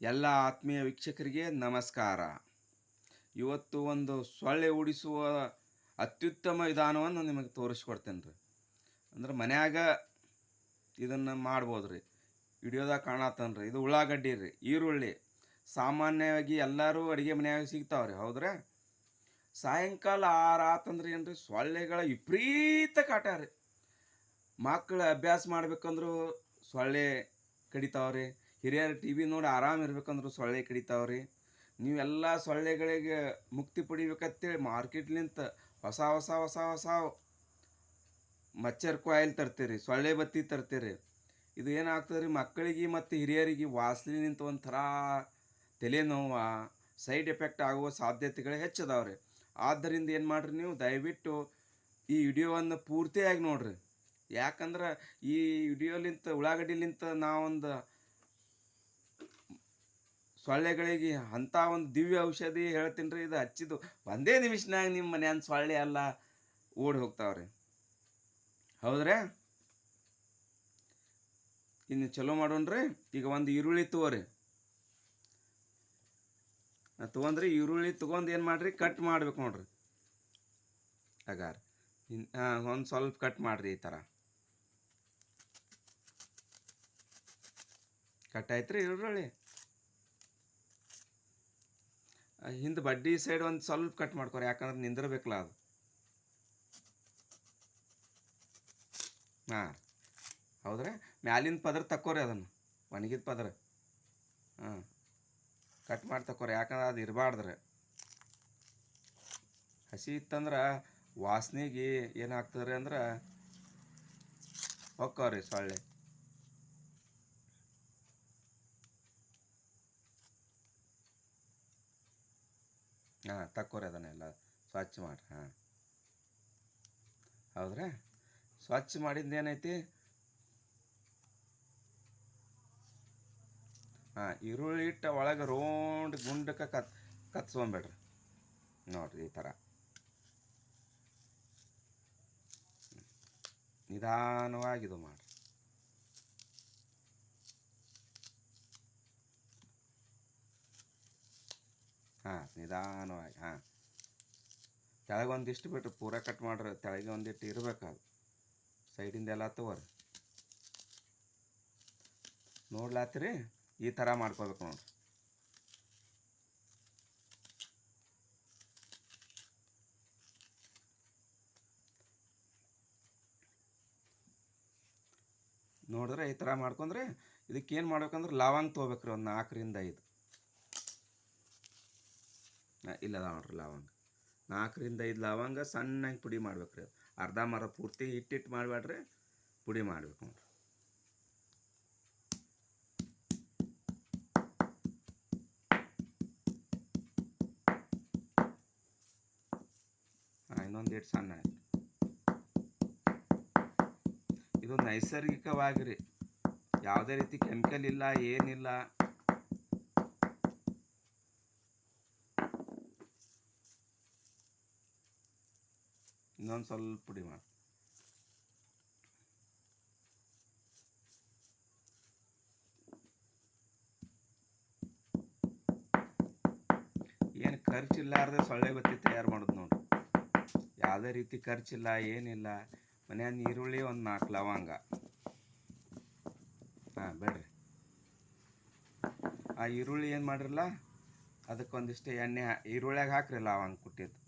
ಎಲ್ಲ ಆತ್ಮೀಯ ವೀಕ್ಷಕರಿಗೆ ನಮಸ್ಕಾರ. ಇವತ್ತು ಒಂದು ಸೊಳ್ಳೆ ಉಡಿಸುವ ಅತ್ಯುತ್ತಮ ವಿಧಾನವನ್ನು ನಿಮಗೆ ತೋರಿಸ್ಕೊಡ್ತೇನೆ ರೀ. ಅಂದ್ರೆ ಮನ್ಯಾಗ ಇದನ್ನು ಮಾಡ್ಬೋದು ರೀ. ವಿಡಿಯೋದಾಗ ಕಾಣತ್ತನ್ ರೀ. ಇದು ಉಳ್ಳಾಗಡ್ಡಿ ರೀ, ಈರುಳ್ಳಿ. ಸಾಮಾನ್ಯವಾಗಿ ಎಲ್ಲರೂ ಅಡುಗೆ ಮನೆಯಾಗ ಸಿಗ್ತಾವೆ ರೀ, ಹೌದ್ರಾ? ಸಾಯಂಕಾಲ ಆರಾತಂದ್ರೆ ಏನ್ರಿ, ಸೊಳ್ಳೆಗಳ ವಿಪರೀತ ಕಾಟ ರೀ. ಮಕ್ಕಳು ಅಭ್ಯಾಸ ಮಾಡ್ಬೇಕಂದ್ರೂ ಸೊಳ್ಳೆ ಕಡಿತಾವ್ರಿ ಹಿರಿಯರು ಟಿ ವಿ ನೋಡಿ ಆರಾಮ್ ಇರ್ಬೇಕಂದ್ರೆ ಸೊಳ್ಳೆ ಕಡಿತಾವ್ರಿ. ನೀವೆಲ್ಲ ಸೊಳ್ಳೆಗಳಿಗೆ ಮುಕ್ತಿ ಪಡಿಬೇಕಂತೇಳಿ ಮಾರ್ಕೆಟ್ಲಿಂತ ಹೊಸ ಹೊಸ ಹೊಸ ಹೊಸ ಮಚ್ಚರ್ ಕಾಯಿಲ್ ತರ್ತೀರಿ, ಸೊಳ್ಳೆ ಬತ್ತಿ ತರ್ತೀರಿ. ಇದು ಏನಾಗ್ತದೆ ರೀ ಮಕ್ಕಳಿಗೆ ಮತ್ತು ಹಿರಿಯರಿಗೆ ವಾಸಲಿನಿಂತ ಒಂಥರ ತಲೆನೋವು, ಸೈಡ್ ಎಫೆಕ್ಟ್ ಆಗುವ ಸಾಧ್ಯತೆಗಳು ಹೆಚ್ಚದಾವ್ರಿ. ಆದ್ದರಿಂದ ಏನು ಮಾಡಿರಿ ನೀವು, ದಯವಿಟ್ಟು ಈ ವಿಡಿಯೋವನ್ನು ಪೂರ್ತಿಯಾಗಿ ನೋಡ್ರಿ. ಯಾಕಂದ್ರೆ ಈ ವಿಡಿಯೋಲಿಂತ ಉಳ್ಳಾಗಡ್ಡಿಲಿಂತ ನಾವೊಂದು ಸೊಳ್ಳೆಗಳಿಗೆ ಅಂಥ ಒಂದು ದಿವ್ಯ ಔಷಧಿ ಹೇಳ್ತೀನಿ ರೀ, ಇದು ಹಚ್ಚಿದ್ದು. ಒಂದೇ ನಿಮಿಷನಾಗ ನಿಮ್ಮ ಮನ್ಯಾನ ಸೊಳ್ಳೆ ಎಲ್ಲ ಓಡಿ ಹೋಗ್ತಾವ್ರಿ. ಹೌದ್ರಾ? ಇನ್ನು ಚಲೋ ಮಾಡೋಣ್ರಿ ಈಗ ಒಂದು ಈರುಳ್ಳಿ ತಗೋರಿ. ತೊಗೊಂಡ್ರಿ, ಈರುಳ್ಳಿ ತೊಗೊಂಡು ಏನು ಮಾಡ್ರಿ ಕಟ್ ಮಾಡ್ಬೇಕು ನೋಡ್ರಿ. ಅಗಾರ ಒಂದು ಸ್ವಲ್ಪ ಕಟ್ ಮಾಡ್ರಿ ಈ ಥರ ಕಟ್ ಆಯ್ತು ರೀ ಈರುಳ್ಳಿ? ಹಿಂದೆ ಬಡ್ಡಿ ಸೈಡ್ ಒಂದು ಸ್ವಲ್ಪ ಕಟ್ ಮಾಡ್ಕೊರಿ, ಯಾಕಂದ್ರೆ ನಿಂದಿರ್ಬೇಕಲ್ಲ ಅದು. ಹಾಂ, ಹೌದ್ರೆ? ಮ್ಯಾಲಿನ ಪದ್ರ ತಕ್ಕೋರಿ ಅದನ್ನು, ಒಣಗಿದ ಪದ್ರ. ಹಾಂ ಕಟ್ ಮಾಡಿ ತಕ್ಕೋರಿ, ಯಾಕಂದ್ರೆ ಅದು ಇರಬಾರ್ದ್ರೆ. ಹಸಿ ಇತ್ತಂದ್ರೆ ವಾಸನೆಗೆ ಏನಾಗ್ತದೆ ಅಂದ್ರೆ, ಹೊಕ್ಕವ್ರಿ ಸೊಳ್ಳೆ. ಹಾಂ, ತಕ್ಕೋರಿ ಅದನ್ನೆಲ್ಲ. ಸ್ವಚ್ಛ ಮಾಡಿರಿ, ಹಾಂ. ಹೌದ್ರಾ? ಸ್ವಚ್ಛ ಮಾಡಿದ್ದು ಏನೈತಿ? ಹಾಂ, ಈರುಳ್ಳಿ ಇಟ್ಟು ಒಳಗೆ ರೌಂಡ್ ಗುಂಡಕ್ಕೆ ಕತ್, ಕತ್ಸ್ಕೊಂಬೇಡ್ರಿ. ನೋಡ್ರಿ, ಈ ಥರ ನಿಧಾನವಾಗಿ ಇದು ಮಾಡಿರಿ ಹಾಂ ನಿಧಾನವಾಗಿ, ಹಾಂ. ಕೆಳಗೆ ಒಂದಿಷ್ಟು ಬಿಟ್ರಿ ಪೂರ ಕಟ್ ಮಾಡ್ರಿ ತೆಳಗೆ ಒಂದಿಷ್ಟು ಇರ್ಬೇಕು ಅದು. ಸೈಡಿಂದ ಎಲ್ಲ ತಗೋರಿ. ನೋಡ್ಲಾತ್ರಿ ಈ ಥರ ಮಾಡ್ಕೋಬೇಕು ನೋಡ್ರಿ. ನೋಡಿದ್ರೆ ಈ ಥರ ಮಾಡ್ಕೊಂಡ್ರೆ ಇದಕ್ಕೇನು ಮಾಡ್ಬೇಕಂದ್ರೆ ಲವಂಗ ತೊಗೋಬೇಕ್ರಿ ಒಂದು ನಾಲ್ಕರಿಂದ ಐದು. ಇಲ್ಲ ನೋಡ್ರಿ ಲವಂಗ. ನಾಲ್ಕರಿಂದ ಐದು ಲವಂಗ ಸಣ್ಣಗೆ ಪುಡಿ ಮಾಡ್ಬೇಕು ರೀ ಅರ್ಧ ಮರ ಪೂರ್ತಿ ಹಿಟ್ಟಿಟ್ಟು ಮಾಡಬೇಡ್ರಿ ಪುಡಿ ಮಾಡ್ಬೇಕು ನೋಡ್ರಿ. ಇನ್ನೊಂದು ಸಣ್ಣ ಇದು ನೈಸರ್ಗಿಕವಾಗಿರಿ. ಯಾವುದೇ ರೀತಿ ಕೆಮಿಕಲ್ ಇಲ್ಲ, ಏನಿಲ್ಲ. ಇನ್ನೊಂದು ಸ್ವಲ್ಪ ಪುಡಿ ಮಾಡಿ. ಏನು ಖರ್ಚಿಲ್ಲಾರ್ದೆ ಸೊಳ್ಳೆ ಬತ್ತಿ ತಯಾರು ಮಾಡೋದು ನೋಡಿ. ಯಾವುದೇ ರೀತಿ ಖರ್ಚಿಲ್ಲ ಏನಿಲ್ಲ. ಮನೆಯ ಈರುಳ್ಳಿ ಒಂದು ನಾಲ್ಕು ಲವಂಗ. ಹಾಂ, ಬೇಡ್ರಿ. ಆ ಈರುಳ್ಳಿ ಏನು ಮಾಡಿರಲ್ಲ? ಅದಕ್ಕೊಂದಿಷ್ಟು ಎಣ್ಣೆ ಈರುಳ್ಳಿಯಾಗ ಹಾಕ್ರಿ ಲವಂಗ ಕುಟ್ಟಿದ್ದು.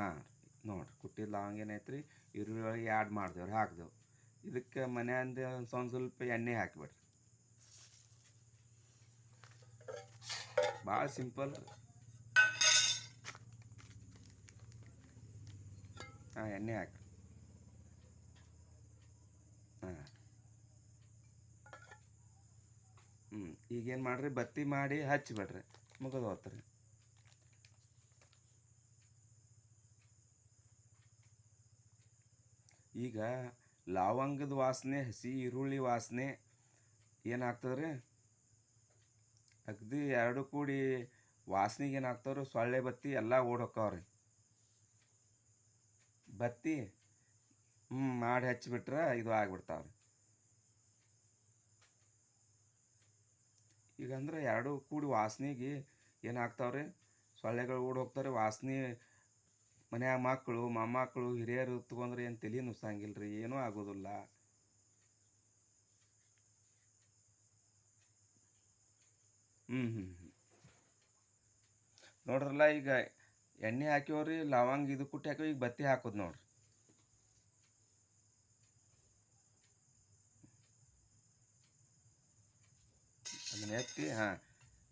ಹಾಂ, ನೋಡಿರಿ ಕುಟ್ಟಿದ ಲಾಂಗ್ ಏನೈತ್ರಿ ಈರುಳ್ಳಿ ಒಳಗೆ ಆ್ಯಡ್ ಮಾಡ್ದೇವ್ರಿ, ಹಾಕ್ದೇವು. ಇದಕ್ಕೆ ಮನೆಯಿಂದ ಒಂದು ಸ್ವಲ್ಪ ಎಣ್ಣೆ ಹಾಕಿಬಿಡ್ರಿ. ಭಾಳ ಸಿಂಪಲ್. ಹಾಂ, ಎಣ್ಣೆ ಹಾಕಿ. ಹಾಂ. ಹ್ಞೂ ಈಗೇನು ಮಾಡಿರಿ? ಬತ್ತಿ ಮಾಡಿ ಹಚ್ಚಿಬಿಡ್ರಿ ಮುಗಿದು ಈಗ ಲವಂಗದ ವಾಸನೆ, ಹಸಿ ಈರುಳ್ಳಿ ವಾಸನೆ ಏನಾಗ್ತದ್ರಿ? ಅಗದಿ ಎರಡು ಕೂಡಿ ವಾಸನೆಗೆ ಏನಾಗ್ತಾವ್ರಿ? ಸೊಳ್ಳೆ ಬತ್ತಿ ಎಲ್ಲ ಓಡೋಕ್ಕವ್ರಿ ಬತ್ತಿ ಹ್ಞೂ ಮಾಡಿ ಹಚ್ಚಿಬಿಟ್ರೆ ಇದು ಆಗಿಬಿಡ್ತಾವ್ರಿ. ಈಗಂದ್ರೆ ಎರಡು ಕೂಡಿ ವಾಸನೆಗೆ ಏನಾಗ್ತಾವ್ರಿ? ಸೊಳ್ಳೆಗಳು ಓಡಿ ಹೋಗ್ತಾರೆ ವಾಸನೆ ಮನ್ಯಾಗ ಮಕ್ಕಳು ಮೊಮ್ಮಕ್ಕಳು ಹಿರಿಯರು ತೊಗೊಂಡ್ರೆ ಏನು ತಲೆ ನುಸಂಗಿಲ್ಲ ರೀ ಏನೂ ಆಗೋದಿಲ್ಲ. ಹ್ಞೂ ಹ್ಞೂ ಹ್ಞೂ ನೋಡ್ರಲ್ಲ ಈಗ ಎಣ್ಣೆ ಹಾಕ್ಯವ್ರಿ, ಲವಂಗ ಇದು ಕುಟ್ಟಿ ಹಾಕ್ಯವ ಈಗ ಬತ್ತಿ ಹಾಕೋದು ನೋಡ್ರಿ. ಅದನ್ನ ಎತ್ತಿ, ಹಾಂ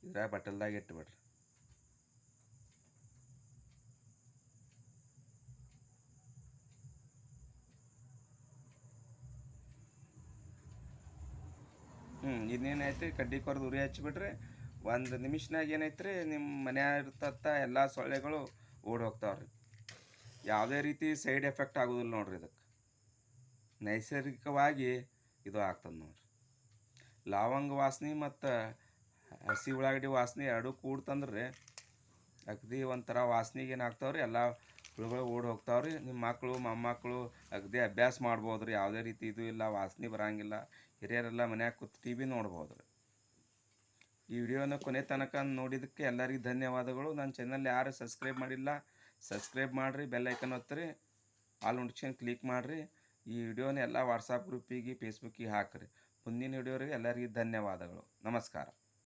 ಇದ್ರ ಬಟ್ಟಲ್ದಾಗ ಇಟ್ಬಿಡ್ರಿ. ಹ್ಞೂ ಇನ್ನೇನೈತಿ ಕಡ್ಡಿ ಕೊರ್ದು ಉರಿ ಹಚ್ಚಿಬಿಟ್ರೆ ಒಂದು ನಿಮಿಷನಾಗ ಏನೈತ್ರಿ ನಿಮ್ಮ ಮನ್ಯಾಗ ಇರ್ತತ್ತ ಎಲ್ಲ ಸೊಳ್ಳೆಗಳು ಓಡಿ ಹೋಗ್ತಾವ್ರಿ. ಯಾವುದೇ ರೀತಿ ಸೈಡ್ ಎಫೆಕ್ಟ್ ಆಗೋದಿಲ್ಲ ನೋಡ್ರಿ ಇದಕ್ಕೆ ನೈಸರ್ಗಿಕವಾಗಿ ಇದು ಆಗ್ತದೆ ನೋಡ್ರಿ. ಲವಂಗ ವಾಸನೆ ಮತ್ತು ಹಸಿ ಉಳ್ಳಾಗಡ್ಡಿ ವಾಸನೆ ಎರಡೂ ಕೂಡ್ತಂದ್ರೆ ಅಗದಿ ಒಂಥರ ವಾಸನೆಗೆ ಏನಾಗ್ತಾವ್ರಿ ಎಲ್ಲ ಹುಳುಗಳು ಓಡಿ ಹೋಗ್ತಾವೆ ರೀ ನಿಮ್ಮ ಮಕ್ಕಳು ಮೊಮ್ಮಕ್ಕಳು ಅಗದಿ ಅಭ್ಯಾಸ ಮಾಡ್ಬೋದು ರೀ ಯಾವುದೇ ರೀತಿ ಇದು ಇಲ್ಲ, ವಾಸನೆ ಬರಂಗಿಲ್ಲ. ಹಿರಿಯರೆಲ್ಲ ಮನ್ಯಾಗ ಕೂತು ಟಿ ವಿ ನೋಡ್ಬೋದು ರೀ ಈ ವಿಡಿಯೋನ ಕೊನೆ ತನಕ ನೋಡಿದ್ದಕ್ಕೆ ಎಲ್ಲರಿಗೂ ಧನ್ಯವಾದಗಳು. ನನ್ನ ಚಾನಲ್ ಯಾರು ಸಬ್ಸ್ಕ್ರೈಬ್ ಮಾಡಿಲ್ಲ ಸಬ್ಸ್ಕ್ರೈಬ್ ಮಾಡಿರಿ ಬೆಲ್ಲೈಕನ್ ಹೊತ್ತರಿ ಆಲ್ ನೋಟಿಫಿಕೇಶನ್ ಕ್ಲಿಕ್ ಮಾಡಿರಿ. ಈ ವಿಡಿಯೋನ ಎಲ್ಲ ವಾಟ್ಸಪ್ ಗ್ರೂಪಿಗೆ ಫೇಸ್ಬುಕ್ಕಿಗೆ ಹಾಕಿರಿ. ಮುಂದಿನ ವಿಡಿಯೋರಿಗೆ ಎಲ್ಲರಿಗೂ ಧನ್ಯವಾದಗಳು. ನಮಸ್ಕಾರ.